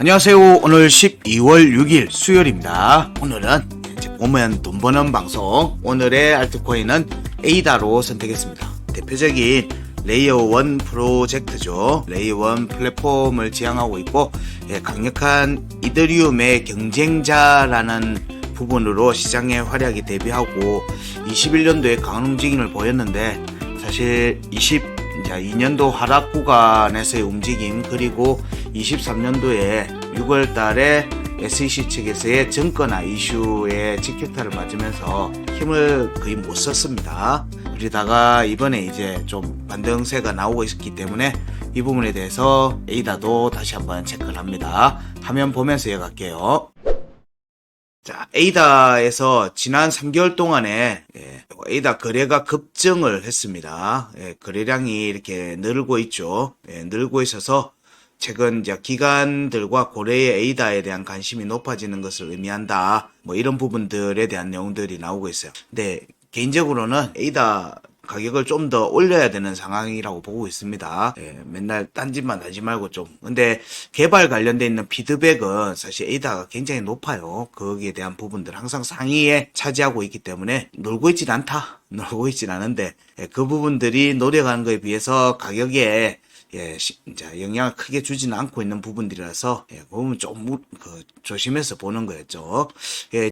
안녕하세요. 오늘 12월 6일 수요일입니다. 오늘은 보면 돈 버는 방송. 오늘의 알트코인은 에이다로 선택했습니다. 대표적인 레이어 1 프로젝트죠. 레이어 1 플랫폼을 지향하고 있고 예, 강력한 이더리움의 경쟁자라는 부분으로 시장의 활약이 대비하고 21년도에 강한 움직임을 보였는데 사실 20 이제 2년도 하락 구간에서의 움직임 그리고 23년도에 6월 달에 SEC 측에서의 증권화 이슈에 직격타를 맞으면서 힘을 거의 못 썼습니다. 그러다가 이번에 이제 좀 반등세가 나오고 있기 때문에 이 부분에 대해서 에이다도 다시 한번 체크를 합니다. 화면 보면서 이어갈게요. 자, 에이다에서 지난 3개월 동안에 예, 에이다 거래가 급증을 했습니다. 예, 거래량이 이렇게 늘고 있죠. 예, 늘고 있어서 최근 이제 기관들과 고래의 에이다에 대한 관심이 높아지는 것을 의미한다. 뭐 이런 부분들에 대한 내용들이 나오고 있어요. 근데 개인적으로는 에이다 가격을 좀 더 올려야 되는 상황이라고 보고 있습니다. 예, 맨날 딴짓만 하지 말고 좀. 근데 개발 관련돼 있는 피드백은 사실 에이다가 굉장히 높아요. 거기에 대한 부분들 항상 상위에 차지하고 있기 때문에 놀고 있진 않다. 놀고 있진 않은데 예, 그 부분들이 노력하는 거에 비해서 가격에 예, 시- 이제 영향을 크게 주지는 않고 있는 부분들이라서 예, 그 부분 좀 무- 그, 조심해서 보는 거였죠. 예,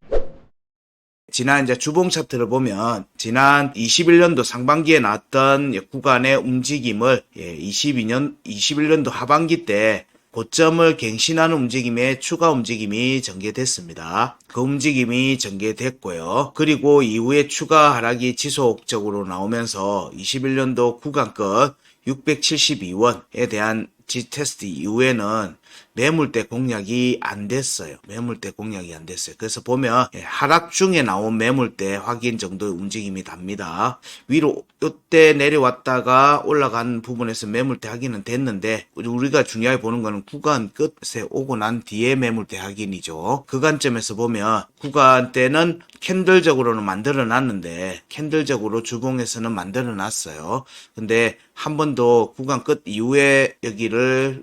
지난 이제 주봉 차트를 보면 지난 21년도 상반기에 나왔던 구간의 움직임을 예, 22년 21년도 하반기 때 고점을 갱신하는 움직임에 추가 움직임이 전개됐습니다. 그 움직임이 전개됐고요. 그리고 이후에 추가 하락이 지속적으로 나오면서 21년도 구간끝 672원에 대한 지 테스트 이후에는 매물대 공략이 안 됐어요. 매물대 공략이 안 됐어요. 그래서 보면 예, 하락 중에 나온 매물대 확인 정도의 움직임이 답니다. 위로 이때 내려왔다가 올라간 부분에서 매물대 확인은 됐는데 우리- 우리가 중요하게 보는 거는 구간 끝에 오고 난 뒤에 매물대 확인이죠. 그 관점에서 보면 구간대는 캔들적으로는 만들어 놨는데 캔들적으로 주봉에서는 만들어 놨어요. 근데 한 번 더 구간 끝 이후에 여기를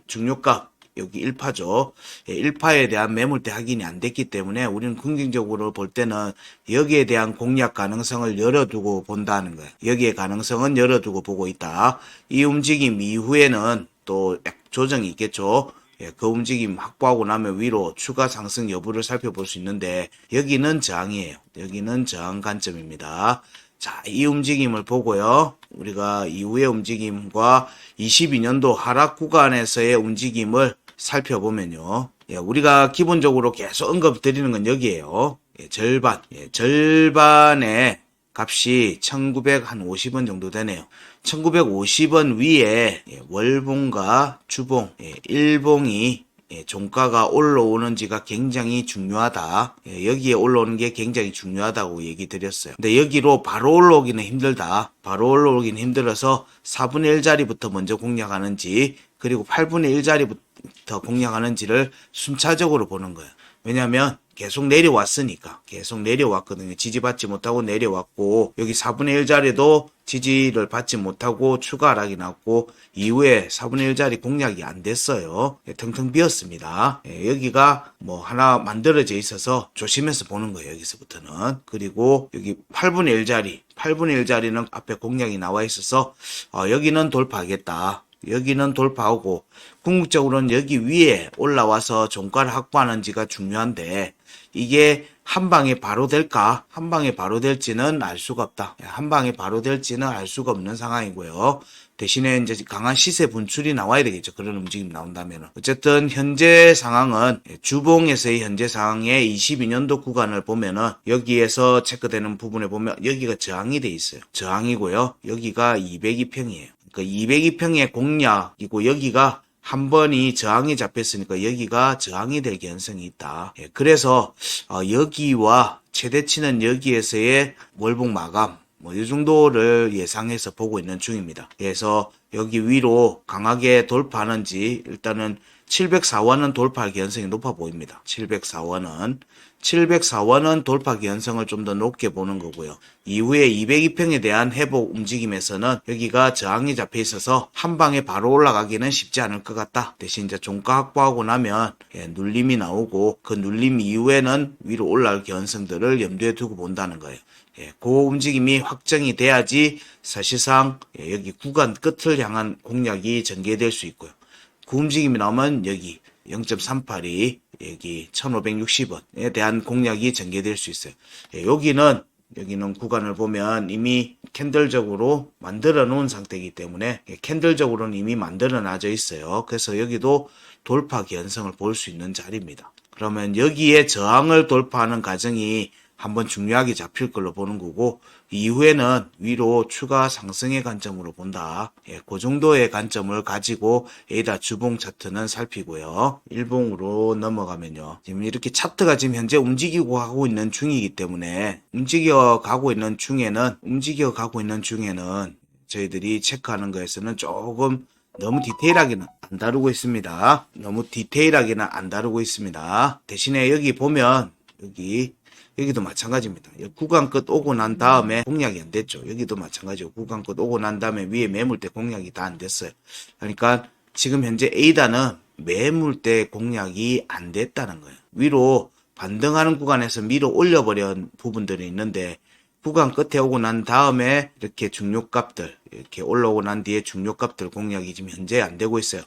중요값 여기 1파죠. 1파에 대한 매물대 확인이 안 됐기 때문에 우리는 긍정적으로 볼 때는 여기에 대한 공략 가능성을 열어두고 본다는 거예요. 여기에 가능성은 열어두고 보고 있다. 이 움직임 이후에는 또약 조정이 있겠죠. 예, 그 움직임 확보하고 나면 위로 추가 상승 여부를 살펴볼 수 있는데 여기는 저항이에요. 여기는 저항 관점입니다. 자, 이 움직임을 보고요. 우리가 이후의 움직임과 22년도 하락 구간에서의 움직임을 살펴보면요. 예, 우리가 기본적으로 계속 언급 드리는 건 여기에요. 예, 절반. 예, 절반의 값이 1950원 정도 되네요. 1950원 위에 예, 월봉과 주봉, 예, 일봉이 예, 종가가 올라오는지가 굉장히 중요하다. 예, 여기에 올라오는 게 굉장히 중요하다고 얘기 드렸어요. 근데 여기로 바로 올라오기는 힘들다. 바로 올라오기는 힘들어서 4분의 1 자리부터 먼저 공략하는지 그리고 8분의 1 자리부터 공략하는지를 순차적으로 보는 거예요. 왜냐하면 계속 내려왔으니까 계속 내려왔거든요. 지지받지 못하고 내려왔고 여기 4분의 1 자리도 지지를 받지 못하고 추가 하락이 났고 이후에 4분의 1 자리 공략이 안 됐어요. 예, 텅텅 비었습니다. 예, 여기가 뭐 하나 만들어져 있어서 조심해서 보는 거예요. 여기서부터는. 그리고 여기 8분의 1 자리 8분의 1 자리는 앞에 공략이 나와 있어서 어, 여기는 돌파하겠다. 여기는 돌파하고 궁극적으로는 여기 위에 올라와서 종가를 확보하는지가 중요한데 이게 한 방에 바로 될까? 한 방에 바로 될지는 알 수가 없다. 한 방에 바로 될지는 알 수가 없는 상황이고요. 대신에 이제 강한 시세 분출이 나와야 되겠죠. 그런 움직임 나온다면. 어쨌든 현재 상황은 주봉에서의 현재 상황의 22년도 구간을 보면은 여기에서 체크되는 부분에 보면 여기가 저항이 돼 있어요. 저항이고요. 여기가 202평이에요. 그 202평의 공략이고 여기가 한 번이 저항이 잡혔으니까 여기가 저항이 될 가능성이 있다. 예, 그래서 어, 여기와 최대치는 여기에서의 월봉 마감 뭐 이 정도를 예상해서 보고 있는 중입니다. 그래서 여기 위로 강하게 돌파하는지 일단은 704원은 돌파 기현성이 높아 보입니다. 704원은 704원은 돌파 기현성을 좀 더 높게 보는 거고요. 이후에 202평에 대한 회복 움직임에서는 여기가 저항이 잡혀 있어서 한 방에 바로 올라가기는 쉽지 않을 것 같다. 대신 이제 종가 확보하고 나면 예, 눌림이 나오고 그 눌림 이후에는 위로 올라갈 기현성들을 염두에 두고 본다는 거예요. 예, 그 움직임이 확정이 돼야지 사실상 예, 여기 구간 끝을 향한 공략이 전개될 수 있고요. 그 움직임이 나오면 여기 0.382 여기 1560원에 대한 공략이 전개될 수 있어요. 예, 여기는 여기는 구간을 보면 이미 캔들적으로 만들어 놓은 상태이기 때문에 예, 캔들적으로는 이미 만들어 놔져 있어요. 그래서 여기도 돌파 기현성을 볼 수 있는 자리입니다. 그러면 여기에 저항을 돌파하는 과정이 한번 중요하게 잡힐 걸로 보는 거고 이후에는 위로 추가 상승의 관점으로 본다. 예, 그 정도의 관점을 가지고 에이다 주봉 차트는 살피고요. 일봉으로 넘어가면요. 지금 이렇게 차트가 지금 현재 움직이고 가고 있는 중이기 때문에 움직여 가고 있는 중에는 움직여 가고 있는 중에는 저희들이 체크하는 거에서는 조금 너무 디테일하게는 안 다루고 있습니다. 너무 디테일하게는 안 다루고 있습니다. 대신에 여기 보면 여기 여기도 마찬가지입니다. 여기 구간 끝 오고 난 다음에 공략이 안 됐죠. 여기도 마찬가지고 구간 끝 오고 난 다음에 위에 매물대 공략이 다 안 됐어요. 그러니까 지금 현재 A단은 매물대 공략이 안 됐다는 거예요. 위로 반등하는 구간에서 밀어 올려버린 부분들이 있는데 구간 끝에 오고 난 다음에 이렇게 중요값들 이렇게 올라오고 난 뒤에 중요값들 공략이 지금 현재 안 되고 있어요.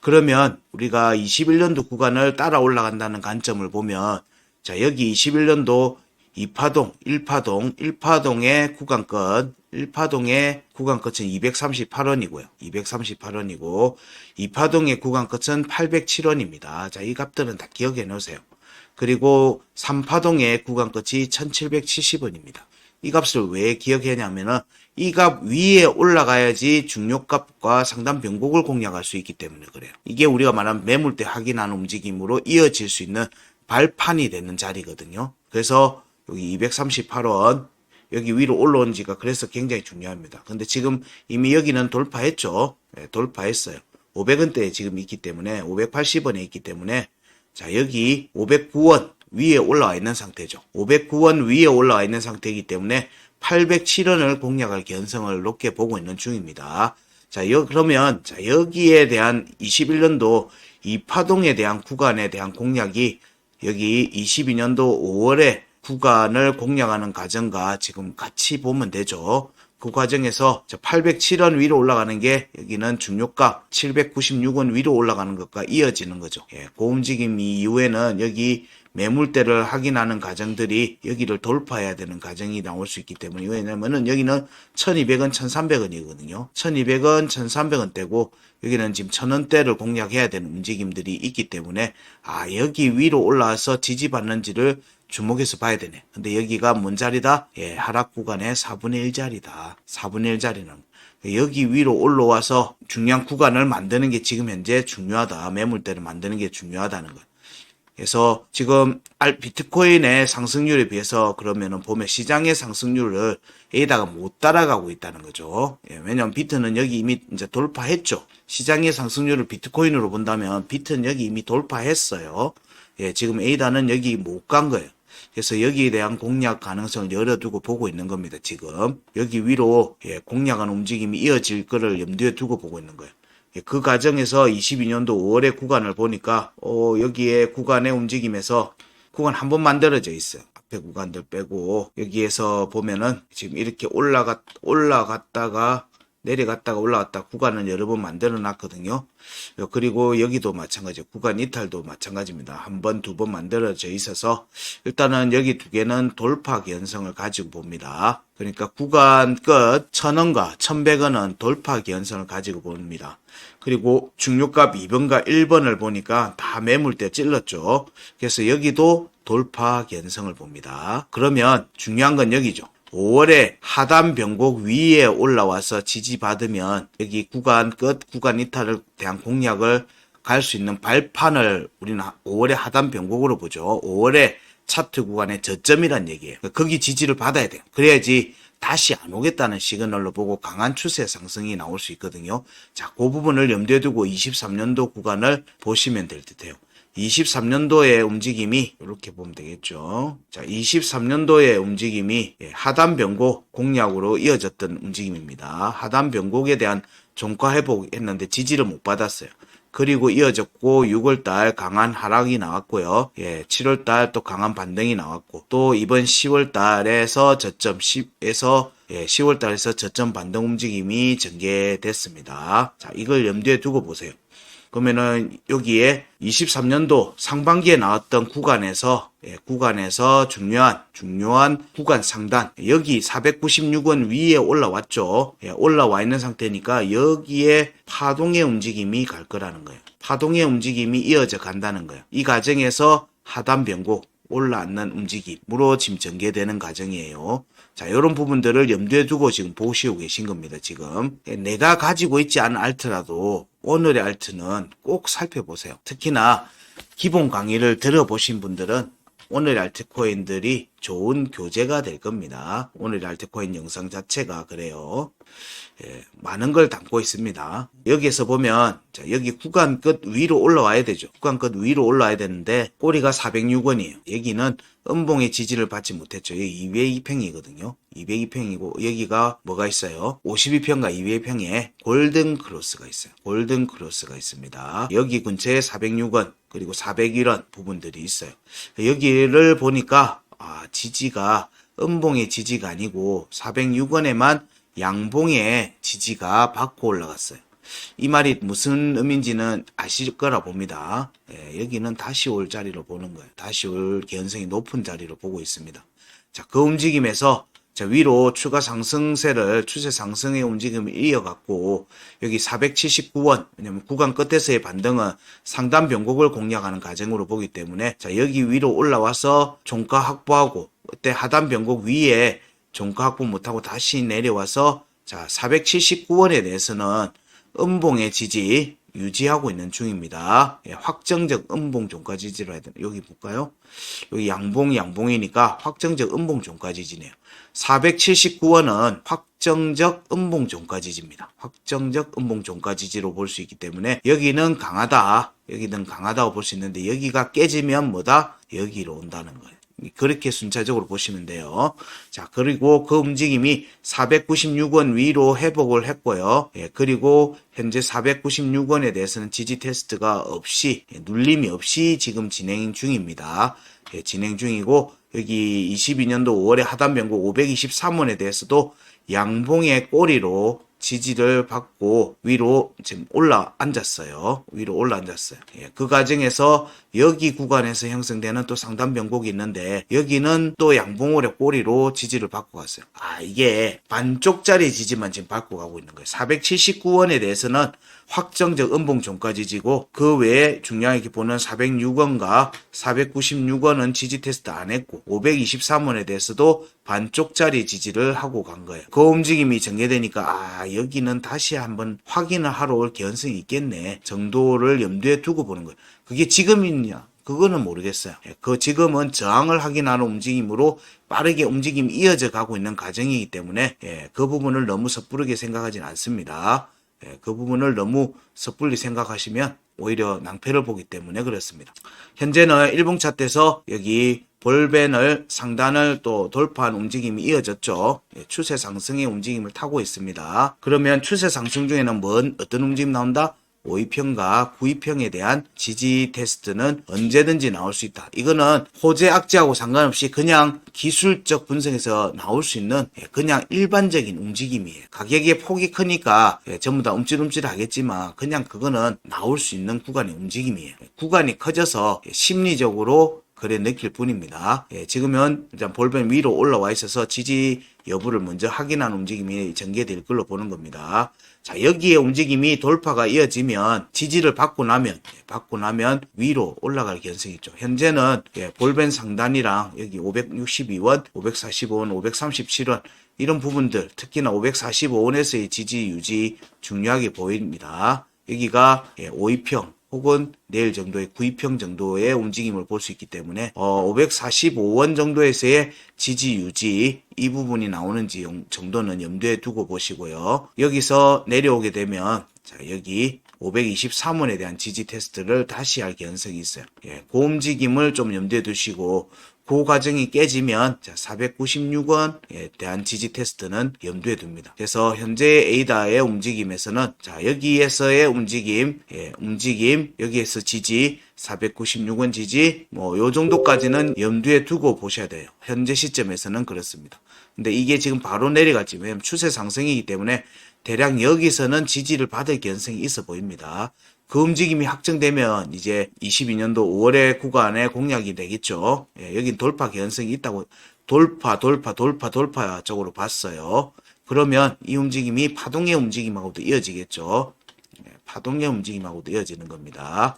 그러면 우리가 21년도 구간을 따라 올라간다는 관점을 보면 자 여기 21년도 2파동, 1파동, 1파동의 구간 끝, 1파동의 구간 끝은 238원이고요. 238원이고 2파동의 구간 끝은 807원입니다. 자, 이 값들은 다 기억해 놓으세요. 그리고 3파동의 구간 끝이 1770원입니다. 이 값을 왜 기억해냐면은 이 값 위에 올라가야지 중요값과 상단 변곡을 공략할 수 있기 때문에 그래요. 이게 우리가 말하는 매물대 확인하는 움직임으로 이어질 수 있는 발판이 되는 자리거든요. 그래서 여기 238원 여기 위로 올라온 지가 그래서 굉장히 중요합니다. 근데 지금 이미 여기는 돌파했죠. 네, 돌파했어요. 500원대에 지금 있기 때문에 580원에 있기 때문에 자 여기 509원 위에 올라와 있는 상태죠. 509원 위에 올라와 있는 상태이기 때문에 807원을 공략할 견성을 높게 보고 있는 중입니다. 자, 여, 그러면, 자, 여기에 대한 21년도 이 파동에 대한 구간에 대한 공략이 여기 22년도 5월에 구간을 공략하는 과정과 지금 같이 보면 되죠. 그 과정에서 807원 위로 올라가는 게 여기는 중요가 796원 위로 올라가는 것과 이어지는 거죠. 예, 그 움직임 이후에는 여기 매물대를 확인하는 과정들이 여기를 돌파해야 되는 과정이 나올 수 있기 때문에 왜냐면은 여기는 1200원, 1300원이거든요. 1200원, 1300원대고 여기는 지금 1000원대를 공략해야 되는 움직임들이 있기 때문에 아 여기 위로 올라와서 지지받는지를 주목해서 봐야 되네. 근데 여기가 뭔 자리다? 예, 하락 구간의 4분의 1 자리다. 4분의 1 자리는. 여기 위로 올라와서 중요한 구간을 만드는 게 지금 현재 중요하다. 매물대를 만드는 게 중요하다는 거예요. 그래서 지금 알 비트코인의 상승률에 비해서 그러면은 보면 시장의 상승률을 A다가 못 따라가고 있다는 거죠. 예, 왜냐면 비트는 여기 이미 이제 돌파했죠. 시장의 상승률을 비트코인으로 본다면 비트는 여기 이미 돌파했어요. 예, 지금 A다는 여기 못 간 거예요. 그래서 여기에 대한 공략 가능성을 열어두고 보고 있는 겁니다. 지금 여기 위로 예, 공략하는 움직임이 이어질 거를 염두에 두고 보고 있는 거예요. 예, 그 과정에서 22년도 5월의 구간을 보니까 어, 여기에 구간의 움직임에서 구간 한 번 만들어져 있어요. 앞에 구간들 빼고 여기에서 보면은 지금 이렇게 올라갔 올라갔다가 내려갔다가 올라갔다 구간을 여러 번 만들어 놨거든요. 그리고 여기도 마찬가지 구간 이탈도 마찬가지입니다. 한 번, 두 번 만들어져 있어서 일단은 여기 두 개는 돌파 기현성을 가지고 봅니다. 그러니까 구간 끝 1000원과 1100원은 돌파 기현성을 가지고 봅니다. 그리고 중요값 2번과 1번을 보니까 다 매물대 찔렀죠. 그래서 여기도 돌파 기현성을 봅니다. 그러면 중요한 건 여기죠. 5월에 하단 변곡 위에 올라와서 지지받으면 여기 구간 끝 구간 이탈을 대한 공략을 갈 수 있는 발판을 우리는 5월의 하단 변곡으로 보죠. 5월에 차트 구간의 저점이란 얘기예요. 거기 지지를 받아야 돼요. 그래야지 다시 안 오겠다는 시그널로 보고 강한 추세 상승이 나올 수 있거든요. 자, 그 부분을 염두에 두고 23년도 구간을 보시면 될 듯해요. 23년도의 움직임이 이렇게 보면 되겠죠. 자, 23년도의 움직임이 예, 하단 변곡 공략으로 이어졌던 움직임입니다. 하단 변곡에 대한 종가 회복했는데 지지를 못 받았어요. 그리고 이어졌고 6월달 강한 하락이 나왔고요. 예, 7월달 또 강한 반등이 나왔고 또 이번 10월달에서 저점 10에서 예, 10월달에서 저점 반등 움직임이 전개됐습니다. 자, 이걸 염두에 두고 보세요. 그러면은 여기에 23년도 상반기에 나왔던 구간에서 예, 구간에서 중요한 중요한 구간 상단 여기 496원 위에 올라왔죠. 예, 올라와 있는 상태니까 여기에 파동의 움직임이 갈 거라는 거예요. 파동의 움직임이 이어져 간다는 거예요. 이 과정에서 하단 변곡 올라앉는 움직임으로 지금 전개되는 과정이에요. 자, 이런 부분들을 염두에 두고 지금 보시고 계신 겁니다, 지금. 예, 내가 가지고 있지 않은 알트라도 오늘의 알트는 꼭 살펴보세요. 특히나 기본 강의를 들어보신 분들은 오늘 알트코인들이 좋은 교재가 될 겁니다. 오늘 알트코인 영상 자체가 그래요. 예, 많은 걸 담고 있습니다. 여기에서 보면 자, 여기 구간 끝 위로 올라와야 되죠. 구간 끝 위로 올라와야 되는데 꼬리가 406원이에요. 여기는 음봉의 지지를 받지 못했죠. 여기 202평이거든요. 202평이고 여기가 뭐가 있어요? 52평과 202평에 골든 크로스가 있어요. 골든 크로스가 있습니다. 여기 근처에 406원 그리고 401원 부분들이 있어요. 여기를 보니까 아, 지지가 음봉의 지지가 아니고 406원에만 양봉의 지지가 받고 올라갔어요. 이 말이 무슨 의미인지는 아실 거라 봅니다. 예, 여기는 다시 올 자리로 보는 거예요. 다시 올 개연성이 높은 자리로 보고 있습니다. 자, 그 움직임에서 자, 위로 추가 상승세를 추세 상승의 움직임을 이어갔고 여기 479원 왜냐면 구간 끝에서의 반등은 상단 변곡을 공략하는 과정으로 보기 때문에 자, 여기 위로 올라와서 종가 확보하고 그때 하단 변곡 위에 종가 확보 못하고 다시 내려와서 자 479원에 대해서는 음봉의 지지 유지하고 있는 중입니다. 예, 확정적 음봉 종가 지지로 해야 되나? 여기 볼까요? 여기 양봉 양봉이니까 확정적 음봉 종가 지지네요. 479원은 확정적 음봉 종가 지지입니다. 확정적 음봉 종가 지지로 볼 수 있기 때문에 여기는 강하다. 여기는 강하다고 볼 수 있는데 여기가 깨지면 뭐다? 여기로 온다는 거예요. 그렇게 순차적으로 보시면 돼요. 자, 그리고 그 움직임이 496원 위로 회복을 했고요. 예, 그리고 현재 496원에 대해서는 지지 테스트가 없이, 예, 눌림이 없이 지금 진행 중입니다. 예, 진행 중이고, 여기 22년도 5월에 하단 변곡 523원에 대해서도 양봉의 꼬리로 지지를 받고 위로 지금 올라 앉았어요. 위로 올라 앉았어요. 예, 그 과정에서 여기 구간에서 형성되는 또 상단 변곡이 있는데 여기는 또 양봉월의 꼬리로 지지를 받고 갔어요. 아 이게 반쪽짜리 지지만 지금 받고 가고 있는 거예요. 479원에 대해서는 확정적 음봉 종가 지지고 그 외에 중요하게 보는 406원과 496원은 지지 테스트 안 했고 523원에 대해서도 반쪽짜리 지지를 하고 간 거예요. 그 움직임이 전개되니까 아 여기는 다시 한번 확인을 하러 올 개연성이 있겠네 정도를 염두에 두고 보는 거예요. 그게 지금이냐? 그거는 모르겠어요. 예, 그 지금은 저항을 확인하는 움직임으로 빠르게 움직임이 이어져 가고 있는 과정이기 때문에 예, 그 부분을 너무 섣부르게 생각하진 않습니다. 예, 그 부분을 너무 섣불리 생각하시면 오히려 낭패를 보기 때문에 그렇습니다. 현재는 일봉차 때서 여기 볼벤을 상단을 또 돌파한 움직임이 이어졌죠. 예, 추세 상승의 움직임을 타고 있습니다. 그러면 추세 상승 중에는 뭔 어떤 움직임 나온다? 5위평과 9위평에 대한 지지 테스트는 언제든지 나올 수 있다. 이거는 호재 악재하고 상관없이 그냥 기술적 분석에서 나올 수 있는 예, 그냥 일반적인 움직임이에요. 가격의 폭이 크니까 예, 전부 다 움찔움찔 하겠지만 그냥 그거는 나올 수 있는 구간의 움직임이에요. 구간이 커져서 예, 심리적으로 그래 느낄 뿐입니다. 예, 지금은 일단 볼펜 위로 올라와 있어서 지지 여부를 먼저 확인하는 움직임이 전개될 걸로 보는 겁니다. 자, 여기에 움직임이 돌파가 이어지면 지지를 받고 나면 예, 받고 나면 위로 올라갈 개연성이 있죠. 현재는 예, 볼벤 상단이랑 여기 562원, 545원, 537원 이런 부분들 특히나 545원에서의 지지 유지 중요하게 보입니다. 여기가 예, 5위평 혹은 내일 정도의 구입형 정도의 움직임을 볼 수 있기 때문에 어, 545원 정도에서의 지지 유지 이 부분이 나오는지 용- 정도는 염두에 두고 보시고요. 여기서 내려오게 되면 자 여기 523원에 대한 지지 테스트를 다시 할 가능성이 있어요. 예, 그 움직임을 좀 염두에 두시고 그 과정이 깨지면 자 496원에 대한 지지 테스트는 염두에 둡니다. 그래서 현재 에이다의 움직임에서는 자 여기에서의 움직임, 예, 움직임 여기에서 지지 496원 지지 뭐 요 정도까지는 염두에 두고 보셔야 돼요. 현재 시점에서는 그렇습니다. 근데 이게 지금 바로 내려갈지 왜냐면 추세 상승이기 때문에 대략 여기서는 지지를 받을 가능성이 있어 보입니다. 그 움직임이 확정되면 이제 22년도 5월의 구간의 공략이 되겠죠. 예, 여긴 돌파 가능성이 있다고 돌파, 돌파, 돌파, 돌파 쪽으로 봤어요. 그러면 이 움직임이 파동의 움직임하고도 이어지겠죠. 예, 파동의 움직임하고도 이어지는 겁니다.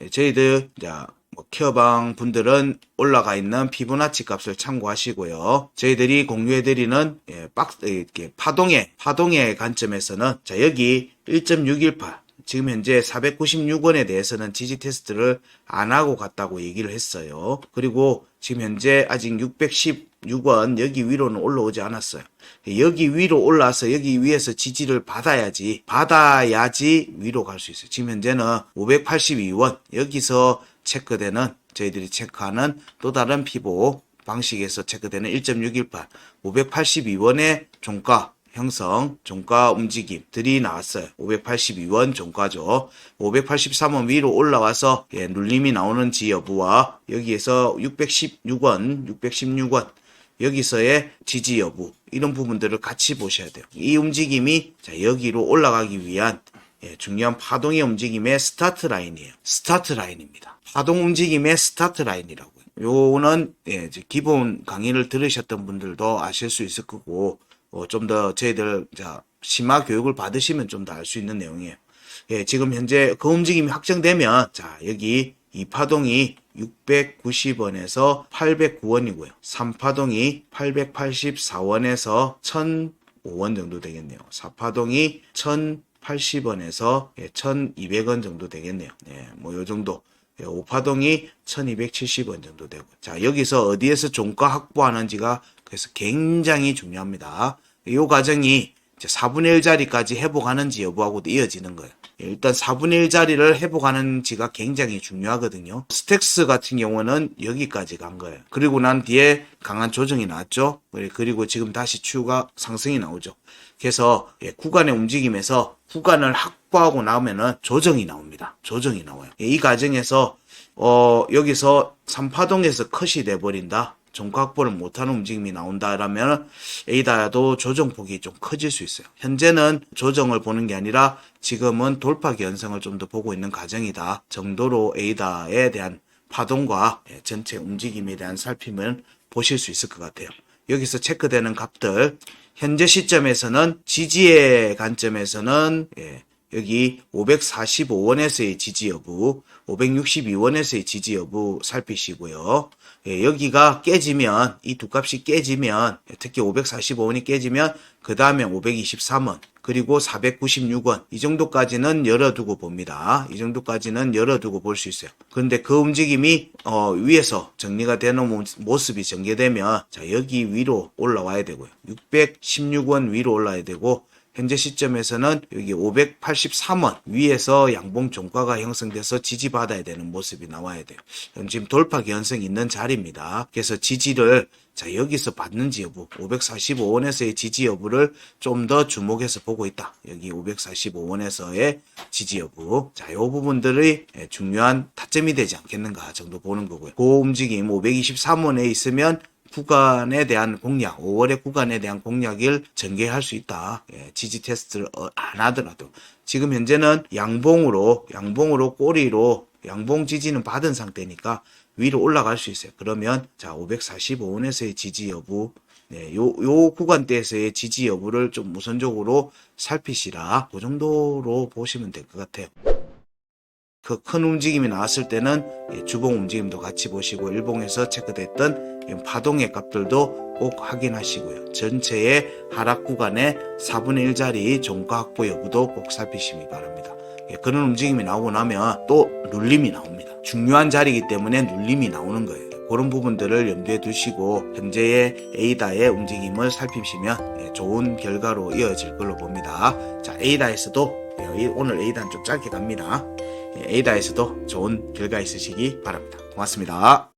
예, 저희들 자, 뭐 키어방 분들은 올라가 있는 피부나치 값을 참고하시고요. 저희들이 공유해드리는 예, 박 이렇게 파동의 파동의 관점에서는 자 여기 1.618 지금 현재 496원에 대해서는 지지 테스트를 안 하고 갔다고 얘기를 했어요. 그리고 지금 현재 아직 616원 여기 위로는 올라오지 않았어요. 여기 위로 올라와서 여기 위에서 지지를 받아야지 받아야지 위로 갈 수 있어요. 지금 현재는 582원 여기서 체크되는 저희들이 체크하는 또 다른 피보 방식에서 체크되는 1.618 582원의 종가 형성, 종가 움직임들이 나왔어요. 582원 종가죠. 583원 위로 올라와서 예, 눌림이 나오는지 여부와 여기에서 616원, 616원 여기서의 지지 여부 이런 부분들을 같이 보셔야 돼요. 이 움직임이 자, 여기로 올라가기 위한 예, 중요한 파동의 움직임의 스타트 라인이에요. 스타트 라인입니다. 파동 움직임의 스타트 라인이라고요. 요거는 예, 기본 강의를 들으셨던 분들도 아실 수 있을 거고 어, 좀 더 저희들 자 심화 교육을 받으시면 좀 더 알 수 있는 내용이에요. 예, 지금 현재 그 움직임이 확정되면 자 여기 이 파동이 690원에서 809원이고요. 3파동이 884원에서 1005원 정도 되겠네요. 4파동이 1080원에서 예, 1200원 정도 되겠네요. 예, 뭐요 정도. 예, 5파동이 1270원 정도 되고. 자, 여기서 어디에서 종가 확보하는지가 그래서 굉장히 중요합니다. 이 과정이 이제 4분의 1 자리까지 회복하는지 여부하고도 이어지는 거예요. 예, 일단 4분의 1 자리를 회복하는지가 굉장히 중요하거든요. 스택스 같은 경우는 여기까지 간 거예요. 그리고 난 뒤에 강한 조정이 나왔죠. 그리고 지금 다시 추가 상승이 나오죠. 그래서 예, 구간의 움직임에서 구간을 확보하고 나오면은 조정이 나옵니다. 조정이 나와요. 예, 이 과정에서 어, 여기서 3파동에서 컷이 돼 버린다. 종가 확보를 못하는 움직임이 나온다라면 에이다도 조정폭이 좀 커질 수 있어요. 현재는 조정을 보는 게 아니라 지금은 돌파 견성을 좀 더 보고 있는 과정이다 정도로 에이다에 대한 파동과 예, 전체 움직임에 대한 살핌을 보실 수 있을 것 같아요. 여기서 체크되는 값들 현재 시점에서는 지지의 관점에서는 예, 여기 545원에서의 지지 여부, 562원에서의 지지 여부 살피시고요. 예, 여기가 깨지면 이 두 값이 깨지면 특히 545원이 깨지면 그 다음에 523원 그리고 496원 이 정도까지는 열어두고 봅니다. 이 정도까지는 열어두고 볼 수 있어요. 그런데 그 움직임이 어, 위에서 정리가 되는 모- 모습이 전개되면 자 여기 위로 올라와야 되고요. 616원 위로 올라야 되고 현재 시점에서는 여기 583원 위에서 양봉 종가가 형성돼서 지지받아야 되는 모습이 나와야 돼요. 지금 돌파 개연성이 있는 자리입니다. 그래서 지지를 자 여기서 받는지 여부 545원에서의 지지 여부를 좀 더 주목해서 보고 있다. 여기 545원에서의 지지 여부 자이 부분들이 예, 중요한 타점이 되지 않겠는가 정도 보는 거고요. 그 움직임 523원에 있으면 구간에 대한 공략, 5월의 구간에 대한 공략을 전개할 수 있다. 예, 지지 테스트를 어, 안 하더라도 지금 현재는 양봉으로 양봉으로 꼬리로 양봉 지지는 받은 상태니까 위로 올라갈 수 있어요. 그러면 자 545원에서의 지지 여부, 네, 요, 요 구간대에서의 지지 여부를 좀 우선적으로 살피시라. 그 정도로 보시면 될 것 같아요. 그 큰 움직임이 나왔을 때는 예, 주봉 움직임도 같이 보시고 일봉에서 체크됐던 이 파동의 값들도 꼭 확인하시고요. 전체의 하락 구간의 4분의 1 자리 종가 확보 여부도 꼭 살피시기 바랍니다. 예, 그런 움직임이 나오고 나면 또 눌림이 나옵니다. 중요한 자리이기 때문에 눌림이 나오는 거예요. 그런 부분들을 염두에 두시고 현재의 에이다의 움직임을 살피시면 예, 좋은 결과로 이어질 걸로 봅니다. 자, 에이다에서도 예, 오늘 에이다는 좀 짧게 갑니다. 예, 에이다에서도 좋은 결과 있으시기 바랍니다. 고맙습니다.